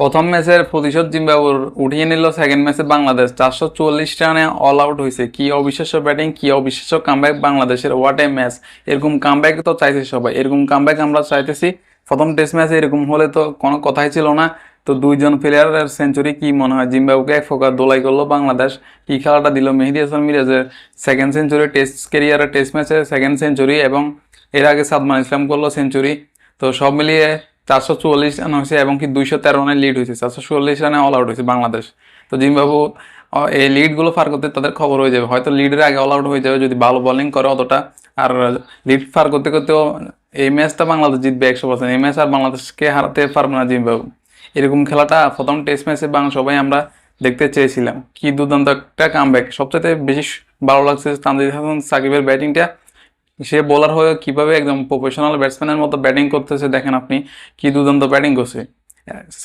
প্রথম ম্যাচের প্রতিশোধ জিম্বাবুর উঠিয়ে নিল সেকেন্ড ম্যাচে বাংলাদেশ। চারশো চুয়াল্লিশ রানে অল আউট হয়েছে। কি অবিশ্বাস্য ব্যাটিং কি অবিশ্বাস্য কামব্যাক বাংলাদেশের। হোয়াট এ ম্যাচ এরকম কামব্যাক তো চাইছে সবাই। এরকম কামব্যাক আমরা চাইতেছি। প্রথম টেস্ট ম্যাচে এরকম হলে তো কোনো কথাই ছিল না। তো দুইজন প্লেয়ারের সেঞ্চুরি কি মনে হয়? জিম্বাবুকে এক ফোকা দোলাই করল বাংলাদেশ। কি খেলাটা দিল? মেহেদি হাসান মিরাজের সেকেন্ড সেঞ্চুরি টেস্ট ক্যারিয়ারের টেস্ট ম্যাচে সেকেন্ড সেঞ্চুরি এবং এর আগে সাদমান ইসলাম করল সেঞ্চুরি তো সব মিলিয়ে চারশো চুয়াল্লিশ রান হয়েছে এবং কি দুইশো তেরো রানে লিড হয়েছে। চারশো চুয়াল্লিশ রানে অল আউট হয়েছে বাংলাদেশ। তো জিম্বাবু এই লিডগুলো ফার করতে তাদের খবর হয়ে যাবে। হয়তো লিডের আগে অল আউট হয়ে যাবে যদি ভালো বোলিং করে অতটা। আর লিড ফার করতে করতেও এই ম্যাচটা বাংলাদেশ জিতবে একশো পার্সেন্ট এই ম্যাচ আর বাংলাদেশকে হারাতে পারবে না জিম্বাবু। এরকম খেলাটা প্রথম টেস্ট ম্যাচে বাং সবাই আমরা দেখতে চেয়েছিলাম। কি দুর্দান্ত একটা কামব্যাক সবচেয়ে বেশি ভালো লাগছে তানজিদ হাসান সাকিবের ব্যাটিংটা সে বোলার হয়ে কীভাবে একদম প্রফেশনাল ব্যাটসম্যানের মতো ব্যাটিং করতেছে, দেখেন আপনি কি দুর্দান্ত ব্যাটিং করছে।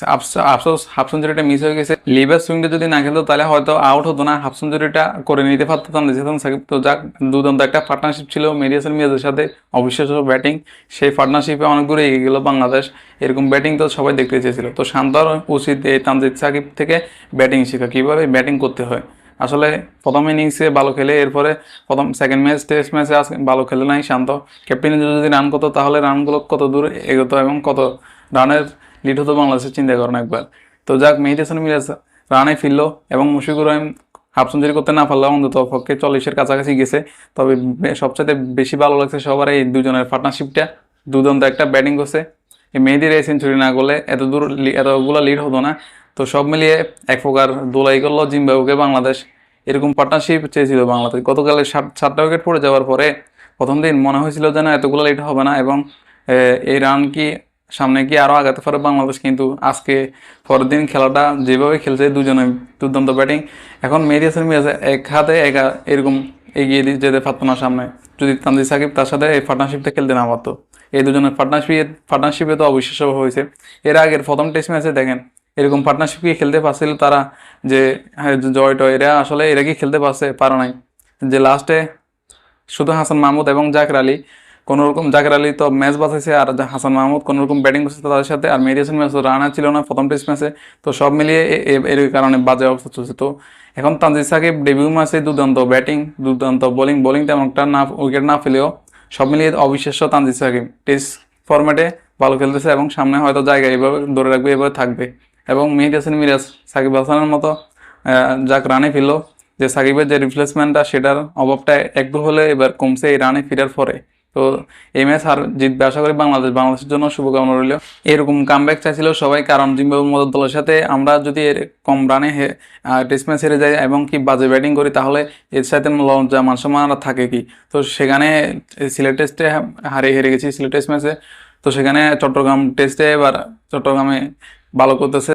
আফস- আফসোস হাফ সেঞ্চুরিটা মিস হয়ে গেছে। লিভার সুইংটা যদি না খেলতো, তাহলে হয়তো আউট হতো না। হাফ সেঞ্চুরিটা করে নিতে পারতো তানজিদ হাসান সাকিব তো যাক, দুর্দান্ত একটা পার্টনারশিপ ছিল মেরিয়াসের মিয়াজের সাথে, অবিশ্বাস্য ব্যাটিং সেই পার্টনারশিপে অনেক দূরে এগিয়ে গেল বাংলাদেশ। এরকম ব্যাটিং তো সবাই দেখতে চেয়েছিল। তো শান্তর উচিত এই তানজিদ সাকিব থেকে ব্যাটিং শেখা, কীভাবে ব্যাটিং করতে হয়। আসলে প্রথম ইনিংসে ভালো খেলে, এরপরে প্রথম সেকেন্ড ম্যাচ টেস্ট ম্যাচে আজকে ভালো খেলে নাই, শান্ত। ক্যাপ্টেন যদি রান করতো, তাহলে রানগুলো কত দূর এগোতো এবং কত রানের লিড হতো বাংলাদেশের চিন্তা করেন একবার। তো যাক, মেহিদ হাসান মিরাজ রানে ফিরলো এবং মুশিকুর রহিম হাফ সেঞ্চুরি করতে না পারলেও অন্তত পক্ষে চল্লিশের কাছাকাছি গেছে। তবে সবচাইতে বেশি ভালো লাগছে সবার এই দুজনের পার্টনারশিপটা দুর্দান্ত একটা ব্যাটিং করছে। এই মেহেদির এই সেঞ্চুরি না করলে এত দূর এতগুলো লিড হতো না। তো সব মিলিয়ে এক প্রকার দোলাই করল জিম্বাবুকে বাংলাদেশ। এরকম পার্টনারশিপ চেয়েছিল বাংলাদেশ। গতকালে সাত, সাতটা উইকেট পড়ে যাওয়ার পরে প্রথম দিন মনে হয়েছিল যে না এতগুলো লিড হবে না এবং এই রান কি সামনে কি আরও আগাতে পারে বাংলাদেশ। কিন্তু আজকে পরের দিন খেলাটা যেভাবে খেলছে দুজনে দুর্দান্ত ব্যাটিং এখন মেহেদি হাসান মিরাজ এক হাতে একা এরকম এগিয়ে দিয়ে যেতে পারতো না সামনে। যদি তানজিদ সাকিব তার সাথে এই পার্টনারশিপটা খেলতে না পারতো এই দুজনের পার্টনারশিপ পার্টনারশিপে তো অবিশ্বাস্য হয়েছে। এর আগের প্রথম টেস্ট ম্যাচে দেখেন এরকম পার্টনারশিপ কি খেলতে পারছিল তারা? যে হ্যাঁ জয় টয়, এরা আসলে এরা কি খেলতে পারছে? পারে নাই। যে লাস্টে শুধু হাসান মাহমুদ এবং জাকের আলী কোনো রকম জাকের আলী তো ম্যাচ বাঁচাইছে আর হাসান মাহমুদ কোনো রকম ব্যাটিং করছে তাদের সাথে, আর মেডিয়াসন ম্যাচ রানা ছিল না প্রথম টেস্ট ম্যাচে তো সব মিলিয়ে এর কারণে বাজে অবস্থা চলছে। তো এখন তানজিদ সাকিব ডেবিউ ম্যাচে দুর্দান্ত ব্যাটিং দুর্দান্ত বোলিং বোলিং তেমন একটা না উইকেট না ফেলেও সব মিলিয়ে অবিশ্বাস্য তানজিদ সাকিব। টেস্ট ফরম্যাটে ভালো খেলতেছে এবং সামনে হয়তো জায়গা এভাবে ধরে রাখবে, এভাবে থাকবে। এবং মেহিদ হাসান মিরাজ, সাকিব হাসানের মতো যাক রানে ফিরলো। যে সাকিবের যে রিপ্লেসমেন্টটা সেটার অভাবটা একটু হলে এবার কমছে এই রানে ফিরার পরে। তো এই ম্যাচ আর জিতবে আশা করি বাংলাদেশ। বাংলাদেশের জন্য শুভকামনা রইল। এরকম কামব্যাক চাইছিল সবাই, কারণ জিম্বাবুর মতো দলের সাথে আমরা যদি এর কম রানে টেস্ট ম্যাচ হেরে যাই এবং কি বাজে ব্যাটিং করি, তাহলে এর সাথে লজ্জা মান সম্মান আর থাকে কি? তো সেখানে সিলেট টেস্টে হারিয়ে হেরে গেছি। সিলেট টেস্ট ম্যাচে তো সেখানে চট্টগ্রাম টেস্টে এবার চট্টগ্রামে ভালো করতেছে।